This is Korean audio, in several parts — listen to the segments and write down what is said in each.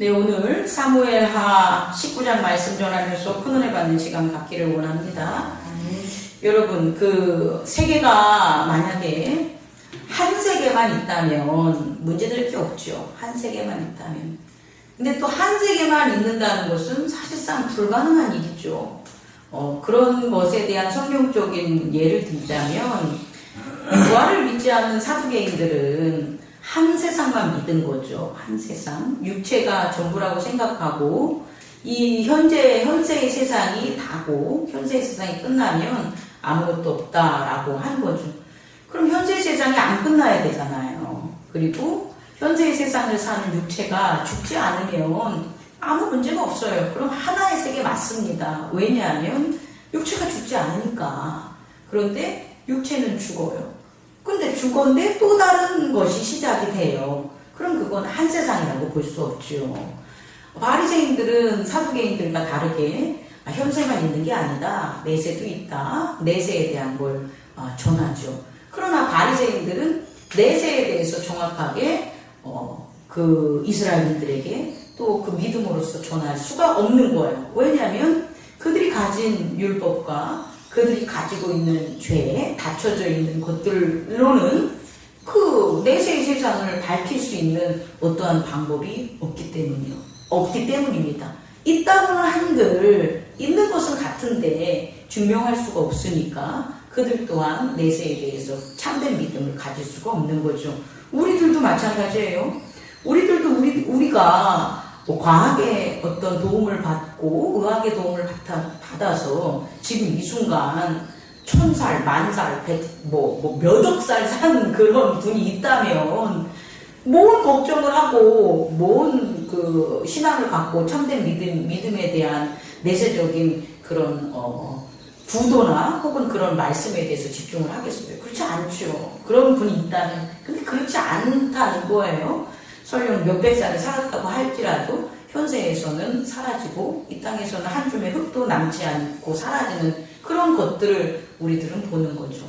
네, 오늘 사무엘하 19장 말씀 전하면서 큰 은혜 받는 시간 갖기를 원합니다. 여러분, 그 세계가 만약에 한 세계만 있다면 문제될 게 없죠. 한 세계만 있다면. 근데 또 한 세계만 있는다는 것은 사실상 불가능한 일이죠. 어, 그런 것에 대한 성경적인 예를 들자면 부활을 믿지 않는 사두개인들은 한 세상만 믿은 거죠. 한 세상. 육체가 전부라고 생각하고 이 현재 현재의 세상이 다고 현재의 세상이 끝나면 아무것도 없다라고 하는 거죠. 그럼 현재 세상이 안 끝나야 되잖아요. 그리고 현재의 세상을 사는 육체가 죽지 않으면 아무 문제가 없어요. 그럼 하나의 세계 맞습니다. 왜냐하면 육체가 죽지 않으니까. 그런데 육체는 죽어요. 근데 죽었는데 또 다른 것이 시작이 돼요. 그럼 그건 한 세상이라고 볼 수 없죠. 바리새인들은 사두개인들과 다르게 아, 현세만 있는 게 아니다. 내세도 있다. 내세에 대한 걸 어, 전하죠. 그러나 바리새인들은 내세에 대해서 정확하게 어, 그 이스라엘인들에게 또 그 믿음으로써 전할 수가 없는 거예요. 왜냐하면 그들이 가진 율법과 그들이 가지고 있는 죄에 닫혀져 있는 것들로는 그 내세의 세상을 밝힐 수 있는 어떠한 방법이 없기 때문이요. 없기 때문입니다. 있다고는 한들 있는 것은 같은데 증명할 수가 없으니까 그들 또한 내세에 대해서 참된 믿음을 가질 수가 없는 거죠. 우리들도 마찬가지예요. 우리들도 우리 우리가 뭐 과학의 어떤 도움을 받고 의학의 도움을 받아, 받아서 지금 이 순간 천 살, 만 살, 뭐, 뭐, 몇억살 사는 그런 분이 있다면, 뭔 걱정을 하고, 뭔 그 신앙을 갖고 참된 믿음, 믿음에 대한 내세적인 그런, 어, 부도나 혹은 그런 말씀에 대해서 집중을 하겠어요. 그렇지 않죠. 그런 분이 있다면. 근데 그렇지 않다는 거예요. 설령 몇백 살을 살았다고 할지라도 현세에서는 사라지고 이 땅에서는 한 줌의 흙도 남지 않고 사라지는 그런 것들을 우리들은 보는 거죠.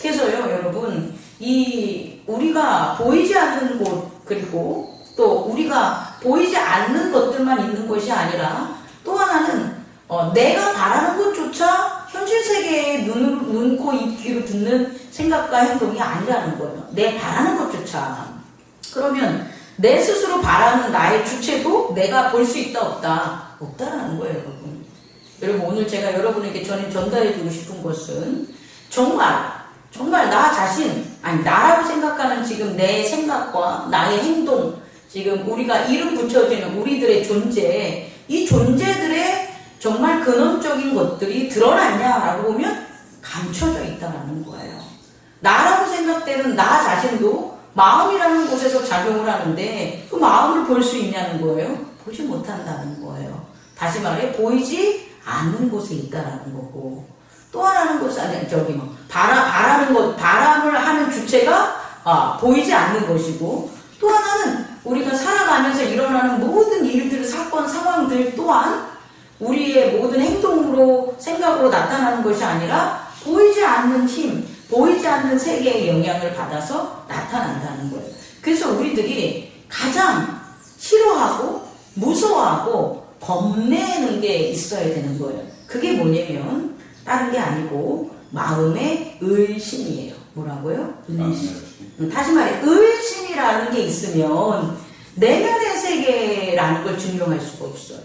그래서요, 여러분, 이 우리가 보이지 않는 곳 그리고 또 우리가 보이지 않는 것들만 있는 것이 아니라 또 하나는 어, 내가 바라는 것조차 현실 세계에 눈, 눈, 코, 입, 귀로 듣는 생각과 행동이 아니라는 거예요. 내 바라는 것조차. 그러면 내 스스로 바라는 나의 주체도 내가 볼 수 있다 없다. 없다라는 거예요 여러분. 여러분 오늘 제가 여러분에게 전해 전달해 주고 싶은 것은 정말 정말 나 자신 아니 나라고 생각하는 지금 내 생각과 나의 행동 지금 우리가 이름 붙여지는 우리들의 존재 이 존재들의 정말 근원적인 것들이 드러났냐라고 보면 감춰져 있다라는 거예요. 나라고 생각되는 나 자신도 마음이라는 곳에서 작용을 하는데 그 마음을 볼 수 있냐는 거예요. 보지 못한다는 거예요. 다시 말해 보이지 않는 곳에 있다라는 거고 또 하나는 것은 아니 저기 뭐 바라 바라는 것 바람을 하는 주체가 아, 보이지 않는 것이고 또 하나는 우리가 살아가면서 일어나는 모든 일들 사건 상황들 또한 우리의 모든 행동으로 생각으로 나타나는 것이 아니라 보이지 않는 힘 보이지 않는 세계의 영향을 받아서 나타난다는 거예요. 그래서 우리들이 가장 싫어하고 무서워하고 겁내는 게 있어야 되는 거예요. 그게 뭐냐면 다른 게 아니고 마음의 의심이에요. 뭐라고요? 의심. 음, 다시 말해 의심이라는 게 있으면 내면의 세계라는 걸 증명할 수가 없어요.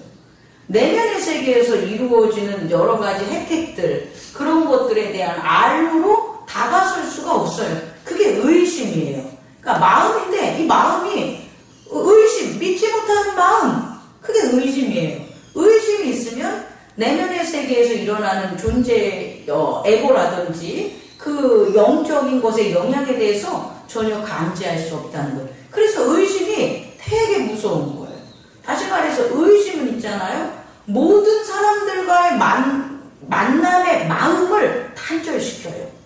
내면의 세계에서 이루어지는 여러 가지 혜택들 그런 것들에 대한 알로 다가설 수가 없어요. 그게 의심이에요. 그러니까 마음인데 이 마음이 의심, 믿지 못하는 마음, 그게 의심이에요. 의심이 있으면 내면의 세계에서 일어나는 존재, 어, 에고라든지 그 영적인 것의 영향에 대해서 전혀 감지할 수 없다는 거예요. 그래서 의심이 되게 무서운 거예요. 다시 말해서 의심은 있잖아요. 모든 사람들과의 만, 만남의 마음을 단절시켜요.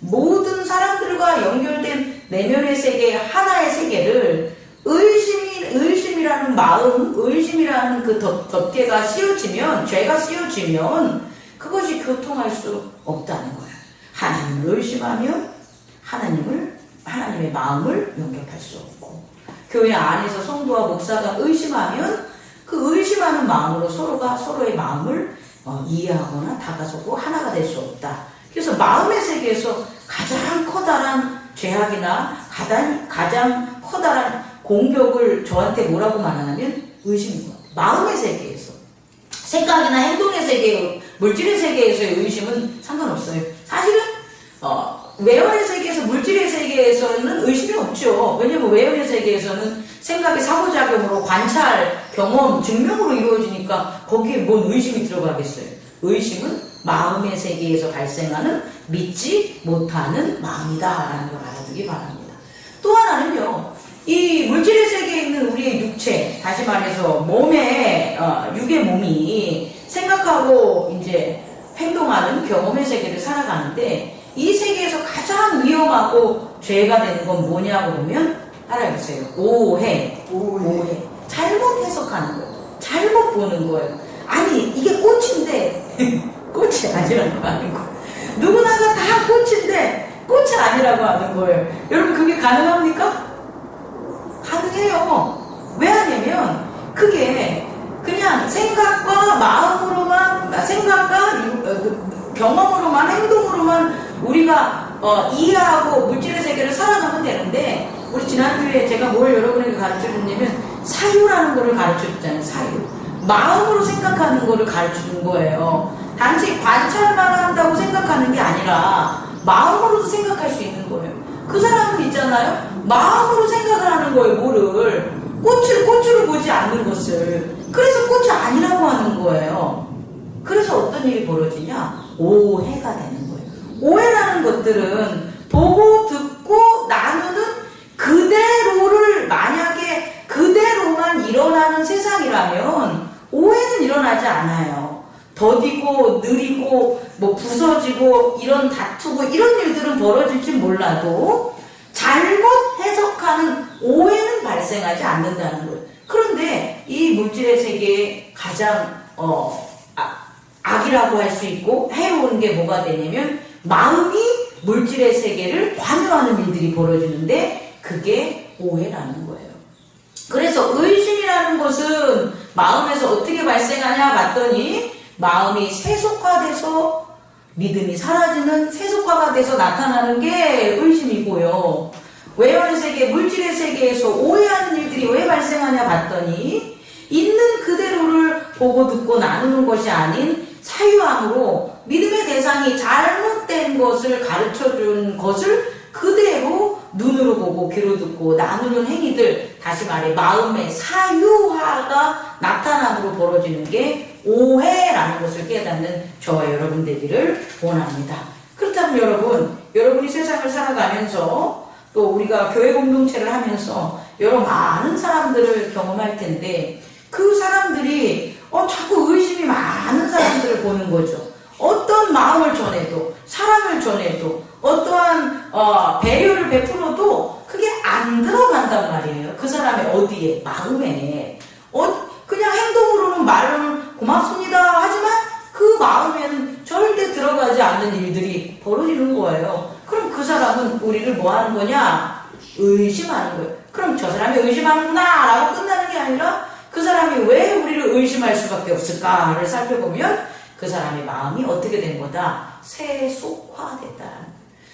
모든 사람들과 연결된 내면의 세계, 하나의 세계를 의심이, 의심이라는 마음, 의심이라는 그 덮, 덮개가 씌워지면, 죄가 씌워지면 그것이 교통할 수 없다는 거야. 하나님을 의심하면 하나님을, 하나님의 마음을 연결할 수 없고, 교회 안에서 성도와 목사가 의심하면 그 의심하는 마음으로 서로가 서로의 마음을 어, 이해하거나 다가서고 하나가 될 수 없다. 그래서 마음의 세계에서 가장 커다란 죄악이나 가장, 가장 커다란 공격을 저한테 뭐라고 말하냐면 의심인 것 같아요. 마음의 세계에서. 생각이나 행동의 세계, 물질의 세계에서의 의심은 상관없어요. 사실은 어, 외연의 세계에서 물질의 세계에서는 의심이 없죠. 왜냐면 외연의 세계에서는 생각의 상호작용으로 관찰, 경험, 증명으로 이루어지니까 거기에 뭔 의심이 들어가겠어요. 의심은 마음의 세계에서 발생하는 믿지 못하는 마음이다라는 걸 알아두기 바랍니다. 또 하나는요. 이 물질의 세계에 있는 우리의 육체, 다시 말해서 몸의 어, 육의 몸이 생각하고 이제 행동하는 경험의 세계를 살아가는데 이 세계에서 가장 위험하고 죄가 되는 건 뭐냐고 보면 따라해보세요. 오해. 오해. 잘못 해석하는 거예요. 잘못 보는 거예요. 아니 이게 꽃인데 꽃이 아니라고 하는 거예요. 누구나가 다 꽃인데 꽃이 아니라고 하는 거예요. 여러분 그게 가능합니까? 가능해요. 왜 하냐면 그게 그냥 생각과 마음으로만 생각과 유- 어, 그 경험으로만 행동으로만 우리가 어, 이해하고 물질의 세계를 살아가면 되는데 우리 지난주에 제가 뭘 여러분에게 가르쳐줬냐면 사유라는 거를 가르쳐줬잖아요. 사유. 마음으로 생각하는 거를 가르쳐준 거예요. 단지 관찰만 한다고 생각하는 게 아니라 마음으로도 생각할 수 있는 거예요. 그 사람은 있잖아요. 마음으로 생각을 하는 거예요. 뭐를 꽃을 꽃으로 보지 않는 것을. 그래서 꽃이 아니라고 하는 거예요. 그래서 어떤 일이 벌어지냐? 오해가 되는 거예요. 오해라는 것들은 보고 듣고 나누는 그대로를 만약에 그대로만 일어나는 세상이라면 오해는 일어나지 않아요. 더디고 느리고 뭐 부서지고 이런 다투고 이런 일들은 벌어질지 몰라도 잘못 해석하는 오해는 발생하지 않는다는 거예요. 그런데 이 물질의 세계에 가장 어, 아, 악이라고 할 수 있고 해로운 게 뭐가 되냐면 마음이 물질의 세계를 관여하는 일들이 벌어지는데 그게 오해라는 거예요. 그래서 의심이라는 것은 마음에서 어떻게 발생하냐 봤더니 마음이 세속화돼서 믿음이 사라지는 세속화가 돼서 나타나는 게 의심이고요. 외연의 세계, 물질의 세계에서 오해하는 일들이 왜 발생하냐 봤더니 있는 그대로를 보고 듣고 나누는 것이 아닌 사유함으로 믿음의 대상이 잘못된 것을 가르쳐 준 것을 그대로 눈으로 보고 귀로 듣고 나누는 행위들 다시 말해 마음의 사유화가 나타남으로 벌어지는 게 오해라는 것을 깨닫는 저와 여러분 되기를 원합니다. 그렇다면 여러분, 여러분이 세상을 살아가면서 또 우리가 교회 공동체를 하면서 여러 많은 사람들을 경험할 텐데 그 사람들이 어, 자꾸 의심이 많은 사람들을 보는 거죠. 어떤 마음을 전해도 사랑을 전해도 어떠한 어, 배려를 베풀어도 그게 안 들어간단 말이에요. 그 사람의 어디에 마음에 어, 그냥 행동으로는 말은 고맙습니다 하지만 그 마음에는 절대 들어가지 않는 일들이 벌어지는 거예요. 그럼 그 사람은 우리를 뭐 하는 거냐? 의심하는 거예요. 그럼 저 사람이 의심하는구나 라고 끝나는 게 아니라 그 사람이 왜 우리를 의심할 수밖에 없을까를 살펴보면 그 사람의 마음이 어떻게 된 거다? 세속화됐다.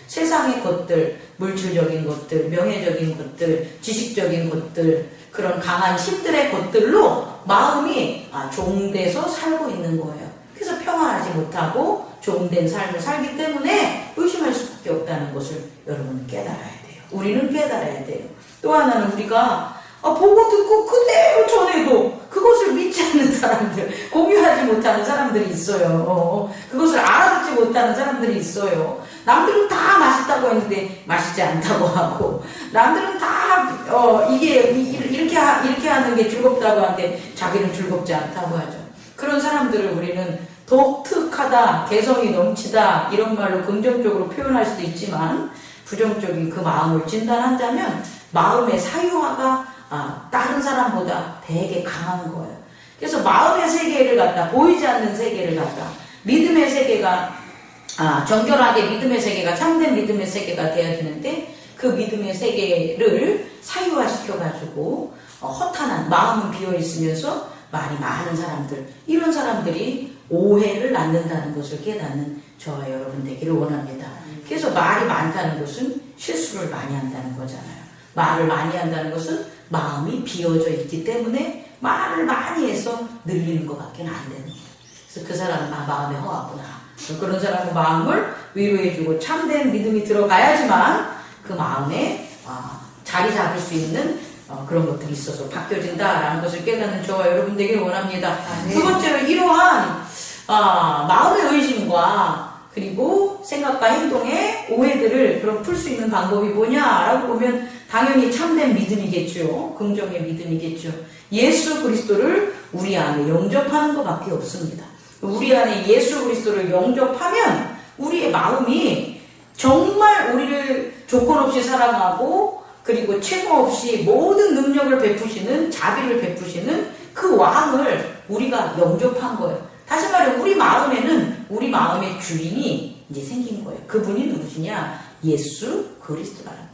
세상의 것들, 물질적인 것들, 명예적인 것들, 지식적인 것들, 그런 강한 힘들의 것들로 마음이 아, 종돼서 살고 있는 거예요. 그래서 평안하지 못하고 종된 삶을 살기 때문에 의심할 수밖에 없다는 것을 여러분은 깨달아야 돼요. 우리는 깨달아야 돼요. 또 하나는 우리가 아, 보고 듣고 그대로 전해도 그것을 믿지 않는 사람들, 공유하지 못하는 사람들이 있어요. 어, 그것을 알아듣지 못하는 사람들이 있어요. 남들은 다 맛있다고 했는데 맛있지 않다고 하고, 남들은 다, 어, 이게, 이- 이렇게, 하- 이렇게 하는 게 즐겁다고 하는데 자기는 즐겁지 않다고 하죠. 그런 사람들을 우리는 독특하다, 개성이 넘치다, 이런 말로 긍정적으로 표현할 수도 있지만, 부정적인 그 마음을 진단한다면, 마음의 사유화가 아, 다른 사람보다 되게 강한 거예요. 그래서 마음의 세계를 갖다, 보이지 않는 세계를 갖다, 믿음의 세계가, 아, 정결하게 믿음의 세계가, 참된 믿음의 세계가 되어야 되는데, 그그 믿음의 세계를 사유화시켜 가지고 어, 허탄한 마음은 비어 있으면서 말이 많은 사람들 이런 사람들이 오해를 낳는다는 것을 깨닫는 저와 여러분 되기를 원합니다. 그래서 말이 많다는 것은 실수를 많이 한다는 거잖아요. 말을 많이 한다는 것은 마음이 비어져 있기 때문에 말을 많이 해서 늘리는 것밖에 안 되는 거예요. 그래서 그 사람은 아, 마음에 허하구나. 그런 사람의 마음을 위로해주고 참된 믿음이 들어가야지만 그 마음에 아, 자리 잡을 수 있는 어, 그런 것들이 있어서 바뀌어진다라는 것을 깨닫는 저와 여러분 되길 원합니다. 두 번째로 이러한 아, 마음의 의심과 그리고 생각과 행동의 오해들을 그럼 풀 수 있는 방법이 뭐냐라고 보면 당연히 참된 믿음이겠죠. 긍정의 믿음이겠죠. 예수 그리스도를 우리 안에 영접하는 것밖에 없습니다. 우리 안에 예수 그리스도를 영접하면 우리의 마음이 정말 우리를 조건 없이 사랑하고 그리고 최고 없이 모든 능력을 베푸시는 자비를 베푸시는 그 왕을 우리가 영접한 거예요. 다시 말해 우리 마음에는 우리 마음의 주인이 이제 생긴 거예요. 그분이 누구시냐? 예수 그리스도라는.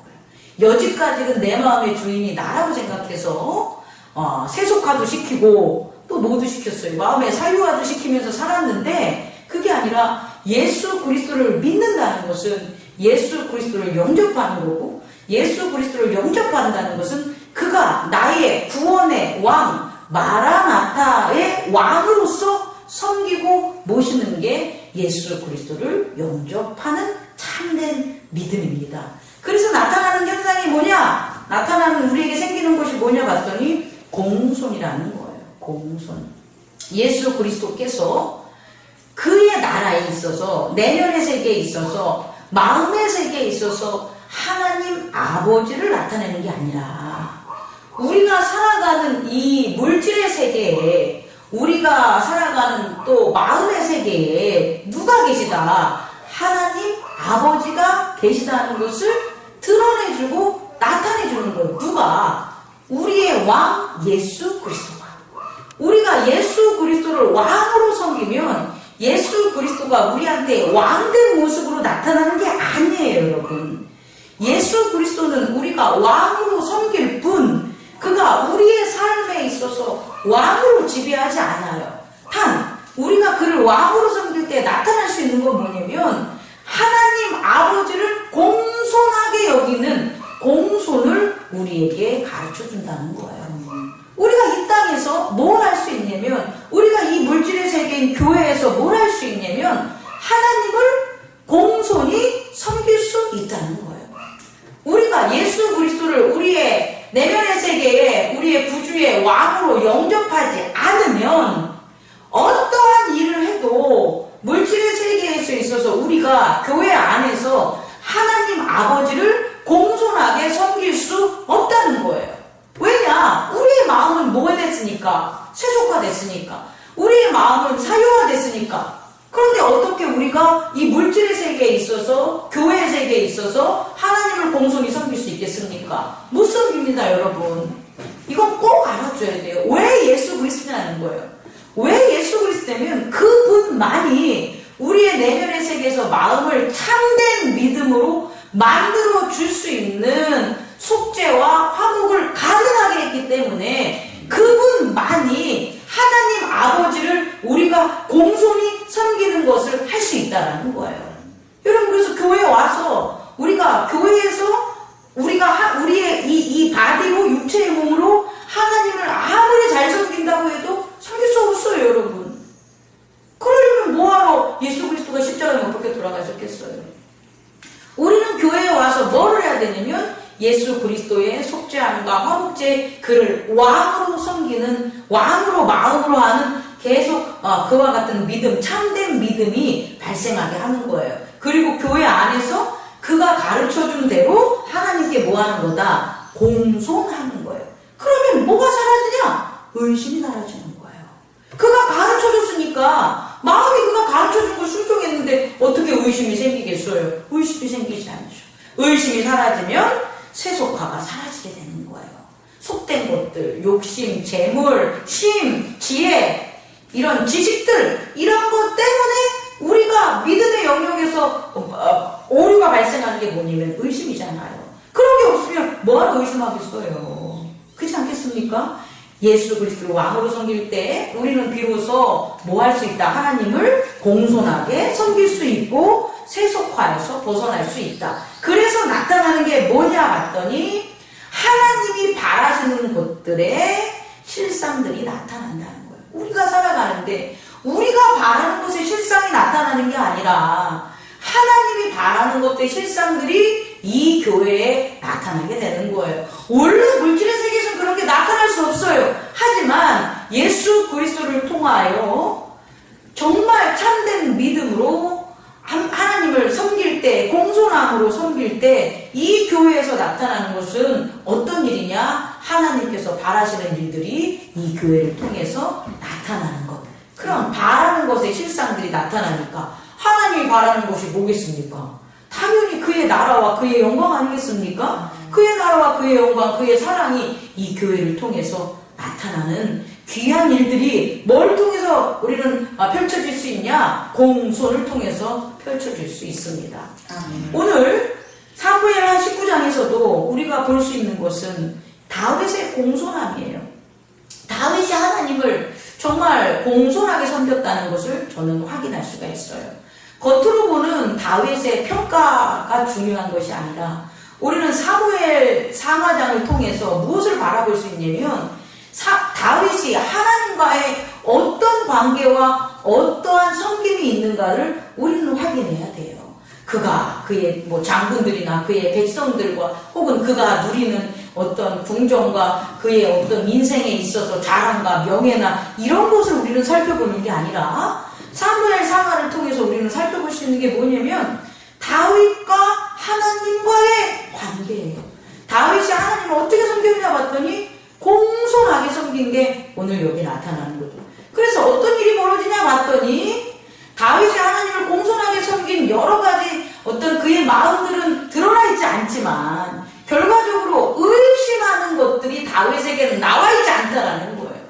여지까지는 내 마음의 주인이 나라고 생각해서 어, 세속화도 시키고 또 뭐도 시켰어요. 마음의 사유화도 시키면서 살았는데 그게 아니라 예수 그리스도를 믿는다는 것은 예수 그리스도를 영접하는 거고 예수 그리스도를 영접한다는 것은 그가 나의 구원의 왕 마라나타의 왕으로서 섬기고 모시는 게 예수 그리스도를 영접하는 참된 믿음입니다. 그래서 나타나는 현상이 뭐냐? 나타나는 우리에게 생기는 것이 뭐냐 봤더니 공손이라는 거예요. 공손. 예수 그리스도께서 그의 나라에 있어서 내면의 세계에 있어서 마음의 세계에 있어서 하나님 아버지를 나타내는 게 아니라 우리가 살아가는 이 물질의 세계에 우리가 살아가는 또 마음의 세계에 누가 계시다? 하나님 아버지가 계시다는 것을 드러내주고 나타내 주는 거예요. 누가? 우리의 왕 예수 그리스도가. 우리가 예수 그리스도를 왕으로 섬기면 예수 그리스도가 우리한테 왕된 모습으로 나타나는 게 아니에요, 여러분. 예수 그리스도는 우리가 왕으로 섬길 뿐, 그가 우리의 삶에 있어서 왕으로 지배하지 않아요. 단, 우리가 그를 왕으로 섬길 때 나타날 수 있는 건 뭐냐면, 하나님 아버지를 공손하게 여기는 공손을 우리에게 가르쳐 준다는 거예요. 우리가 이 땅에서 뭘 할 수 있냐면, 우리가 이 물질의 세계인 교회에서 뭘 할 수 있냐면, 하나님을 공손히 섬길 수 있다는 거예요. 우리가 예수 그리스도를 우리의 내면의 세계에 우리의 구주의 왕으로 영접하지 않으면 어떠한 일을 해도 물질의 세계에서 있어서 우리가 교회 안에서 하나님 아버지를 공손하게 섬길 수 없다는 거예요. 왜냐? 우리의 마음은 뭐가 됐으니까? 세속화됐으니까. 우리의 마음은 사유화됐으니까. 그런데 어떻게 우리가 이 물질의 세계에 있어서 교회의 세계에 있어서 하나님을 공손히 섬길 수 있겠습니까? 못 섬깁니다, 여러분. 이건 꼭 알아줘야 돼요. 왜 예수 그리스도냐는 거예요. 왜 예수 그리스도냐면 그분만이 우리의 내면의 세계에서 마음을 참된 믿음으로 만들어 줄 수 있는 속죄와 화목을 가능하게 했기 때문에 그분만이 하나님 아버지를 우리가 공손히 섬기는 것을 할 수 있다라는 거예요. 여러분 그래서 교회에 와서 우리가 교회에서 우리가 하, 우리의 이, 이 바디로 육체의 몸으로 하나님을 아무리 잘 섬긴다고 해도 섬길 수 없어요, 여러분. 그러려면 뭐하러 예수 그리스도가 십자가에 못 박혀 돌아가셨겠어요? 우리는 교회에 와서 뭐를 해야 되냐면 예수 그리스도의 속죄함과 화목제 그를 왕으로 섬기는 왕으로 마음으로 하는 계속 어, 그와 같은 믿음 참된 믿음이 발생하게 하는 거예요. 그리고 교회 안에서 그가 가르쳐 준 대로 하나님께 뭐 하는 거다? 공손하는 거예요. 그러면 뭐가 사라지냐? 의심이 사라지는 거예요. 그가 가르쳐 줬으니까 마음이 그가 가르쳐 준 걸 순종했는데 어떻게 의심이 생기겠어요? 의심이 생기지 않죠. 의심이 사라지면 세속화가 사라지게 되는 거예요. 속된 것들, 욕심, 재물, 심, 지혜, 이런 지식들, 이런 것 때문에 우리가 믿음의 영역에서 어, 오류가 발생하는 게 뭐냐면 의심이잖아요. 그런 게 없으면 뭐하러 의심하겠어요? 그렇지 않겠습니까? 예수 그리스도를 왕으로 섬길 때 우리는 비로소 뭐 할 수 있다? 하나님을 공손하게 섬길 수 있고 세속화에서 벗어날 수 있다. 그래서 나타나는 게 뭐냐 봤더니 하나님이 바라시는 것들의 실상들이 나타난다는 거예요. 우리가 살아가는데 우리가 바라는 것의 실상이 나타나는 게 아니라 하나님이 바라는 것들의 실상들이 이 교회에 나타나게 되는 거예요. 원래 물질의 세계에서는 그런 게 나타날 수 없어요. 하지만 예수 그리스도를 통하여 정말 참된 믿음으로 하나님을 섬길 때, 공손함으로 섬길 때 이 교회에서 나타나는 것은 어떤 일이냐? 하나님께서 바라시는 일들이 이 교회를 통해서 나타나는 것. 그럼 바라는 것의 실상들이 나타나니까 하나님이 바라는 것이 뭐겠습니까? 당연히 그의 나라와 그의 영광 아니겠습니까? 그의 나라와 그의 영광, 그의 사랑이 이 교회를 통해서 나타나는 귀한 일들이 뭘 통해서 우리는 아, 펼쳐질 수 있냐? 공손을 통해서 펼쳐질 수 있습니다. 아멘. 오늘 사무엘하 19장에서도 우리가 볼 수 있는 것은 다윗의 공손함이에요. 다윗이 하나님을 정말 공손하게 섬겼다는 것을 저는 확인할 수가 있어요. 겉으로 보는 다윗의 평가가 중요한 것이 아니라 우리는 사무엘 상하장을 통해서 무엇을 바라볼 수 있냐면 사, 다윗이 하나님과의 어떤 관계와 어떠한 섬김이 있는가를 우리는 확인해야 돼요. 그가 그의 뭐 장군들이나 그의 백성들과 혹은 그가 누리는 어떤 궁정과 그의 어떤 인생에 있어서 자랑과 명예나 이런 것을 우리는 살펴보는 게 아니라 사무엘 상하를 통해서 우리는 살펴볼 수 있는 게 뭐냐면 다윗과 하나님과의 관계예요. 다윗이 하나님을 어떻게 섬겼냐 봤더니 공손하게 섬긴 게 오늘 여기 나타나는 거죠. 그래서 어떤 일이 벌어지냐 봤더니 다윗이 하나님을 공손하게 섬긴 여러 가지 어떤 그의 마음들은 드러나 있지 않지만 결과적으로 의심하는 것들이 다윗에게는 나와 있지 않다라는 거예요.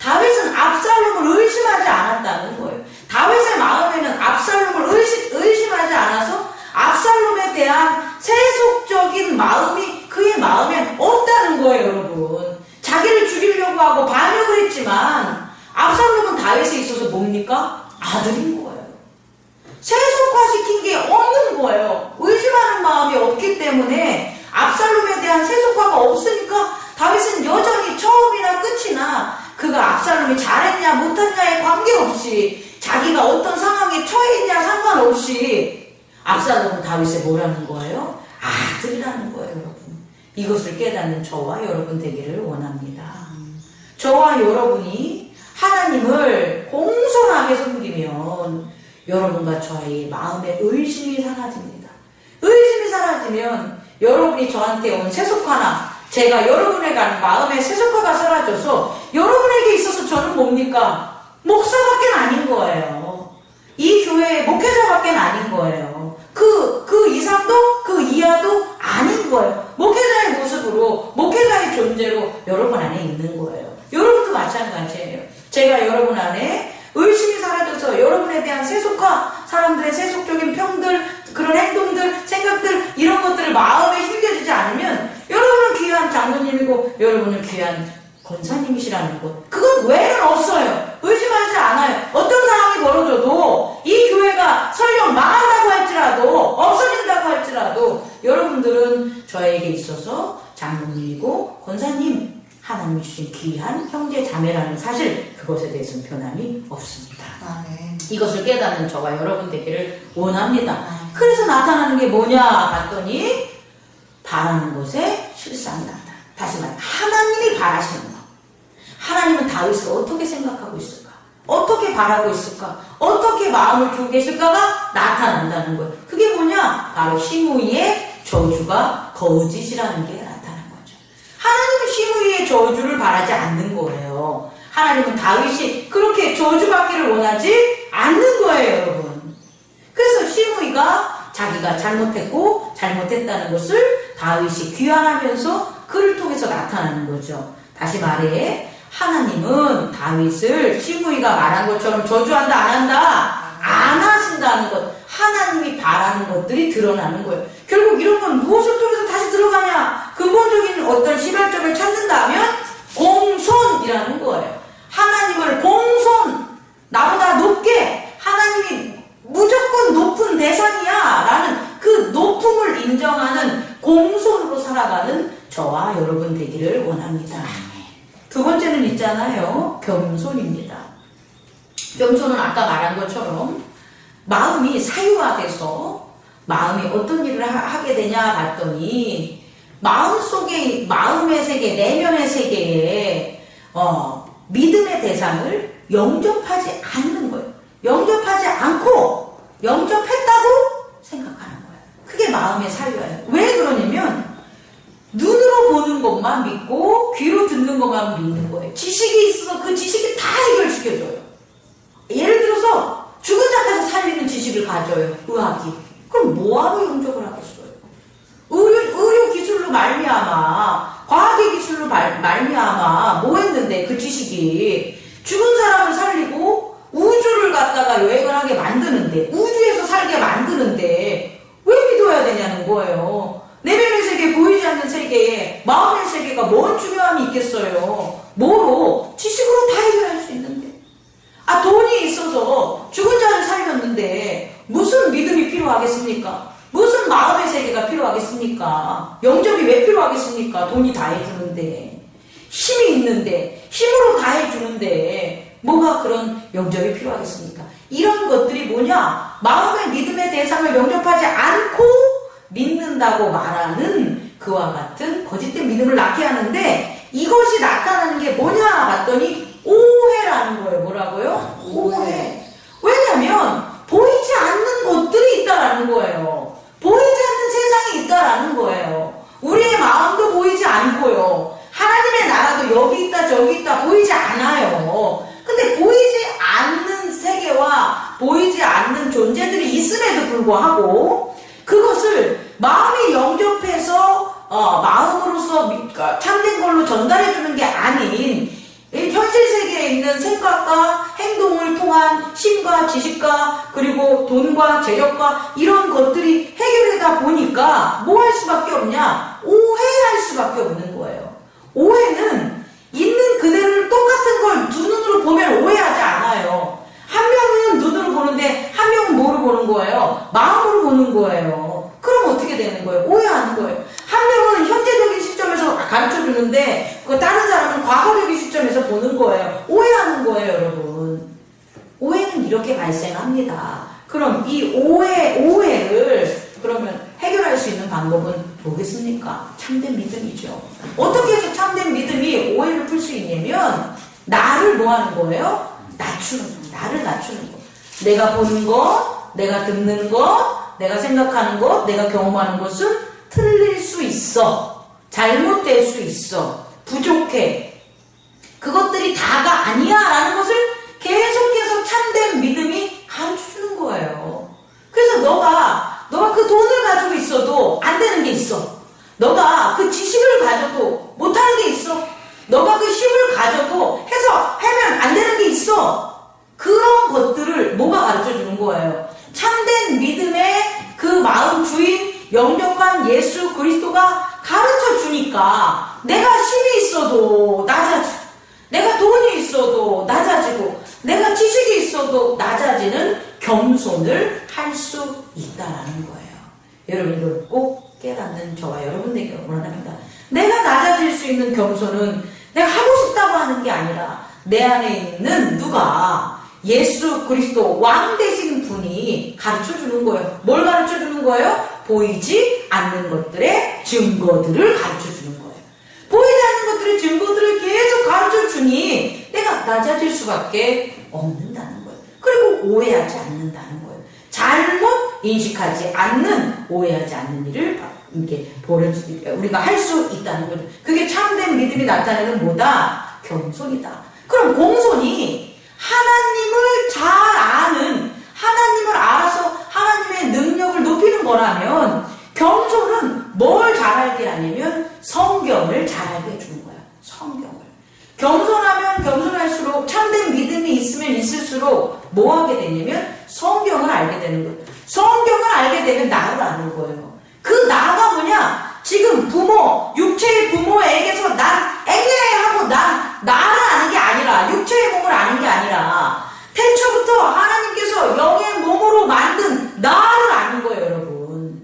다윗은 압살롬을 의심하지 않았다는 거예요. 다윗의 마음에는 압살롬을 의심, 의심하지 않아서 압살롬에 대한 세속적인 마음이 그의 마음에 없다는 거예요, 여러분. 자기를 죽이려고 하고 반역을 했지만 압살롬은 다윗에 있어서 뭡니까? 아들인 거예요. 세속화시킨 게 없는 거예요. 의심하는 마음이 없기 때문에 압살롬에 대한 세속화가 없으니까 다윗은 여전히 처음이나 끝이나 그가 압살롬이 잘했냐 못했냐에 관계없이 자기가 어떤 상황에 처해 있냐 상관없이 압살롬은 다윗에 뭐라는 거예요? 아들이라는 거예요, 여러분. 이것을 깨닫는 저와 여러분 되기를 원합니다. 저와 여러분이 하나님을 공손하게 섬기면 여러분과 저의 마음의 의심이 사라집니다. 의심이 사라지면 여러분이 저한테 온 세속화나 제가 여러분에 간 마음의 세속화가 사라져서 여러분에게 있어서 저는 뭡니까? 목사밖에 아닌 거예요. 이 교회의 목회자밖에 아닌 거예요. 그, 그 이상도 그 이하도 아닌 거예요. 목회자의 모습으로, 목회자의 존재로 여러분 안에 있는 거예요. 여러분도 마찬가지예요. 제가 여러분 안에 의심이 사라져서 여러분에 대한 세속화, 사람들의 세속적인 평들, 그런 행동들, 생각들, 이런 것들을 마음에 숨겨지지 않으면 여러분은 귀한 장로님이고 여러분은 귀한 권사님이시라는 것. 그것 외에는 없어요. 의심하지 않아요. 어떤 상황이 벌어져도 이 교회가 설령 망한다고 할지라도 없어진다고 할지라도 여러분들은 저에게 있어서 장로님이고 권사님 하나님이 주신 귀한 형제 자매라는 사실 그것에 대해서는 변함이 없습니다. 아멘. 이것을 깨닫는 저와 여러분 되기를 원합니다. 그래서 나타나는 게 뭐냐 봤더니 바라는 것에 실상이 나타나. 다시 말해 하나님이 바라시는 것. 하나님은 다윗을 어떻게 생각하고 있을까? 어떻게 바라고 있을까? 어떻게 마음을 주고 계실까가 나타난다는 거예요. 그게 뭐냐? 바로 시므이의 저주가 거짓이라는 게. 하나님은 시므이의 저주를 바라지 않는 거예요. 하나님은 다윗이 그렇게 저주받기를 원하지 않는 거예요, 여러분. 그래서 시므이가 자기가 잘못했고 잘못했다는 것을 다윗이 귀환하면서 그를 통해서 나타나는 거죠. 다시 말해 하나님은 다윗을 시므이가 말한 것처럼 저주한다 안 한다 안 하신다는 것 하나님이 바라는 것들이 드러나는 거예요. 결국 이런 건 무엇을 통해서 다시 들어가냐? 근본적인 어떤 시발점을 찾는다면 공손이라는 거예요. 하나님을 공손, 나보다 높게 하나님이 무조건 높은 대상이야 라는 그 높음을 인정하는 공손으로 살아가는 저와 여러분 되기를 원합니다. 두 번째는 있잖아요. 겸손입니다. 겸손은 아까 말한 것처럼 마음이 사유화돼서 마음이 어떤 일을 하, 게 되냐 봤더니 마음 속에 마음의 세계, 내면의 세계에 어, 믿음의 대상을 영접하지 않는 거예요. 영접하지 않고 영접했다고 생각하는 거예요. 그게 마음의 사유예요. 왜 그러냐면 눈으로 보는 것만 믿고 귀로 듣는 것만 믿는 거예요. 지식이 있어서 그 지식이 다 해결시켜줘요. 예를 들어서 죽은 자까지 살리는 지식을 가져요. 의학이. 그럼 뭐하러 영접을 하겠어요? 의료, 의료 기술로 말미암아 과학의 기술로 말, 말미암아 뭐 했는데 그 지식이 죽은 사람을 살리고 우주를 갖다가 여행을 하게 만드는데 우주에서 살게 만드는데 왜 믿어야 되냐는 거예요. 내면의 세계, 보이지 않는 세계에 마음의 세계가 뭔 중요함이 있겠어요. 뭐로? 지식으로 다 해결할 수 있는데. 아, 돈이 있어서 죽은 자를 살렸는데 무슨 믿음이 필요하겠습니까? 세계가 필요하겠습니까? 영접이 왜 필요하겠습니까? 돈이 다 해주는데. 힘이 있는데, 힘으로 다 해주는데, 뭐가 그런 영접이 필요하겠습니까? 이런 것들이 뭐냐? 마음의 믿음의 대상을 영접하지 않고 믿는다고 말하는 그와 같은 거짓된 믿음을 낳게 하는데, 이것이 나타나는 게 뭐냐? 봤더니, 오해라는 거예요. 뭐라고요? 오해. 왜냐면, 보이지 않는 것들이 있다라는 거예요. 보이지 있다라는 거예요. 우리의 마음도 보이지 않고요. 하나님의 나라도 여기 있다 저기 있다 보이지 않아요. 근데 보이지 않는 세계와 보이지 않는 존재들이 있음에도 불구하고 그것을 마음이 영접해서 어, 마음으로서 참된 걸로 전달해 주는 게 아닌 현실 세계에 있는 생각과 행동을 통한 힘과 지식과 그리고 돈과 재력과 이런 것들이 해결되다 보니까 뭐 할 수밖에 없냐? 오해할 수밖에 없는 거예요. 오해는 있는 그대로 똑같은 걸 두 눈으로 보면 오해하지 않아요. 한 명은 눈으로 보는데 한 명은 뭐로 보는 거예요? 마음으로 보는 거예요. 그럼 어떻게 되는 거예요? 오해하는 거예요. 한 명은 현재 적인 시점에서 가르쳐 주는데 그 다른 사람은 과거적인 시점에서 보는 거예요. 오해하는 거예요, 여러분. 오해는 이렇게 발생합니다. 그럼 이 오해, 오해를 그러면 해결할 수 있는 방법은 뭐겠습니까? 참된 믿음이죠. 어떻게 해서 참된 믿음이 오해를 풀 수 있냐면 나를 뭐 하는 거예요? 낮추는 거. 나를 낮추는 거. 내가 보는 거, 내가 듣는 거, 내가 생각하는 것, 내가 경험하는 것은 틀릴 수 있어. 잘못될 수 있어. 부족해. 그것들이 다가 아니야. 라는 것을 계속해서 참된 믿음이 가르쳐 주는 거예요. 그래서 너가, 너가 그 돈을 가지고 있어도 안 되는 게 있어. 너가 그 지식을 가져도 못하는 게 있어. 너가 그 힘을 가져도 해서 하면 안 되는 게 있어. 그런 것들을 뭐가 가르쳐 주는 거예요. 참된 믿음의 그 마음 주인 영접한 예수 그리스도가 가르쳐 주니까 내가 힘이 있어도 낮아져. 내가 돈이 있어도 낮아지고 내가 지식이 있어도 낮아지는 겸손을 할 수 있다라는 거예요. 여러분 이걸 꼭 깨닫는 저와 여러분 되기를 원합니다. 내가 낮아질 수 있는 겸손은 내가 하고 싶다고 하는 게 아니라 내 안에 있는 누가 예수 그리스도 왕 되신 분이 가르쳐 주는 거예요. 뭘 가르쳐 주는 거예요? 보이지 않는 것들의 증거들을 가르쳐 주는 거예요. 보이지 않는 것들의 증거들을 계속 가르쳐 주니 내가 낮아질 수밖에 없는다는 거예요. 그리고 오해하지 않는다는 거예요. 잘못 인식하지 않는, 오해하지 않는 일을 이렇게 벌어지, 우리가 할 수 있다는 거죠. 그게 참된 믿음이 나타내는 뭐다? 겸손이다. 그럼 공손이 하나님을 잘 아는, 하나님을 알아서 하나님의 능력을 높이는 거라면, 겸손은 뭘 잘하게 하냐면, 성경을 잘하게 해주는 거야. 성경을. 겸손하면 겸손할수록 참된 믿음이 있으면 있을수록 뭐 하게 되냐면 성경을 알게 되는 거예요. 성경을 알게 되면 나를 아는 거예요. 그 나가 뭐냐? 지금 부모, 육체의 부모에게서 난 앵애하고 난 나를 아는 게 아니라 육체의 몸을 아는 게 아니라 태초부터 하나님께서 영의 몸으로 만든 나를 아는 거예요, 여러분.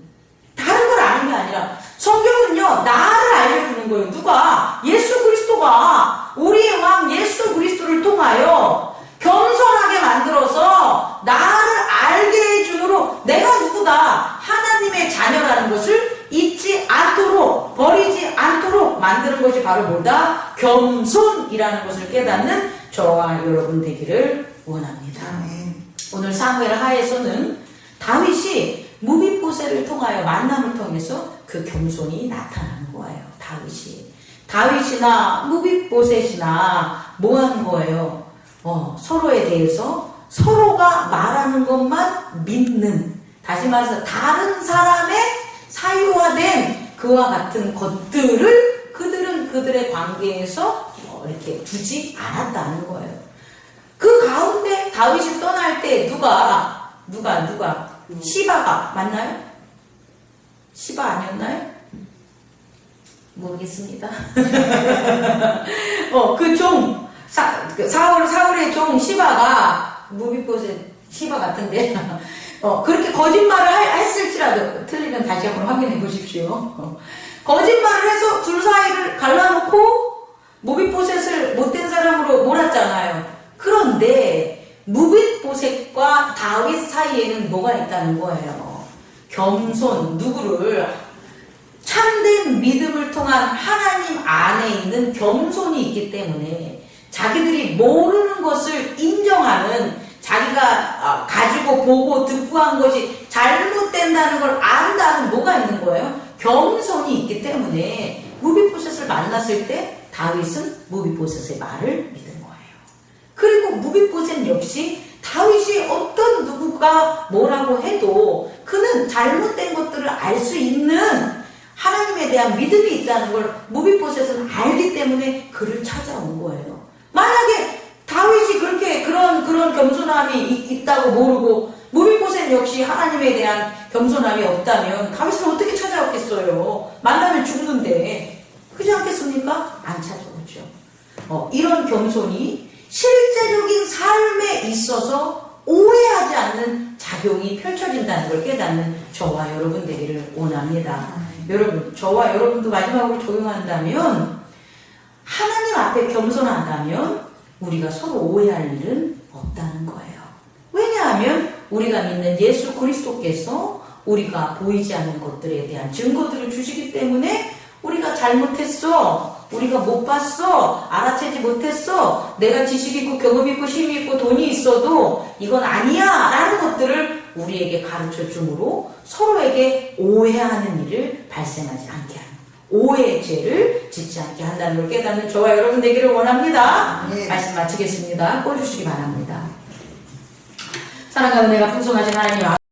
다른 걸 아는 게 아니라 성경은요 나를 알려주는 거예요. 누가 예수 그리스도가 우리의 왕 예수 그리스도를 통하여 겸손하게 만들어서 나를 알게 해주므로 내가 누구다 하나님의 자녀라는 것을 잊지 않도록 버리지 않도록 만드는 것이 바로 뭐다 겸손이라는 것을 깨닫는 저와 여러분 되기를 원합니다. 오늘 사무엘 하에서는 다윗이 무비보세를 통하여 만남을 통해서 그 겸손이 나타나는 거예요. 다윗이 다윗이나 무비보셋이나 뭐 하는 거예요? 어, 서로에 대해서 서로가 말하는 것만 믿는 다시 말해서 다른 사람의 사유화된 그와 같은 것들을 그들은 그들의 관계에서 어, 이렇게 두지 않았다는 거예요. 그 가운데 다윗이 떠날 때 누가 누가 누가 시바가 맞나요? 시바 아니었나요? 모르겠습니다. 어, 그 종, 사, 그 사울, 사울의 종 시바가, 무비꽃의 시바 같은데, 어, 그렇게 거짓말을 할- 했을지라도, 틀리면 다시 한번 확인해 보십시오. 어, 거짓말을 해서 둘 사이를 갈라놓고, 무비보셋을 못된 사람으로 몰았잖아요. 그런데, 무비보셋과 다윗 사이에는 뭐가 있다는 거예요. 겸손, 누구를 참된 믿음을 통한 하나님 안에 있는 겸손이 있기 때문에 자기들이 모르는 것을 인정하는 자기가 어, 가지고 보고 듣고 한 것이 잘못된다는 걸 안다는 뭐가 있는 거예요? 겸손이 있기 때문에 무비보셋을 만났을 때 다윗은 무비보셋의 말을 거예요. 그리고 무비보셋 역시 다윗이 어떤 누구가 뭐라고 해도 그는 잘못된 것들을 알 수 있는 하나님에 대한 믿음이 있다는 걸 무비보셋은 알기 때문에 그를 찾아온 거예요. 만약에 다윗이 그렇게 그런 그런 겸손함이 있- 있다고 모르고 무비보셋 역시 하나님에 대한 겸손함이 없다면 다윗을 어떻게 찾아왔겠어요? 만나면 죽는데 그렇지 않겠습니까? 안 찾아오죠. 어, 이런 겸손이 실제적인 삶에 있어서 오해하지 않는 작용이 펼쳐진다는 걸 깨닫는 저와 여러분 되기를 원합니다. 여러분, 저와 여러분도 마지막으로 적용한다면 하나님 앞에 겸손하다면 우리가 서로 오해할 일은 없다는 거예요. 왜냐하면 우리가 믿는 예수 그리스도께서 우리가 보이지 않는 것들에 대한 증거들을 주시기 때문에 우리가 잘못했어. 우리가 못 봤어. 알아채지 못했어. 내가 지식 있고 경험 있고 힘이 있고 돈이 있어도 이건 아니야. 라는 것들을 우리에게 가르쳐 주므로 서로에게 오해하는 일을 발생하지 않게 하는 오해의 죄를 짓지 않게 한다는 걸 깨닫는 저와 여러분 되기를 원합니다. 네. 말씀 마치겠습니다. 꺼주시기 바랍니다. 사랑하는 내가 풍성하신 하나님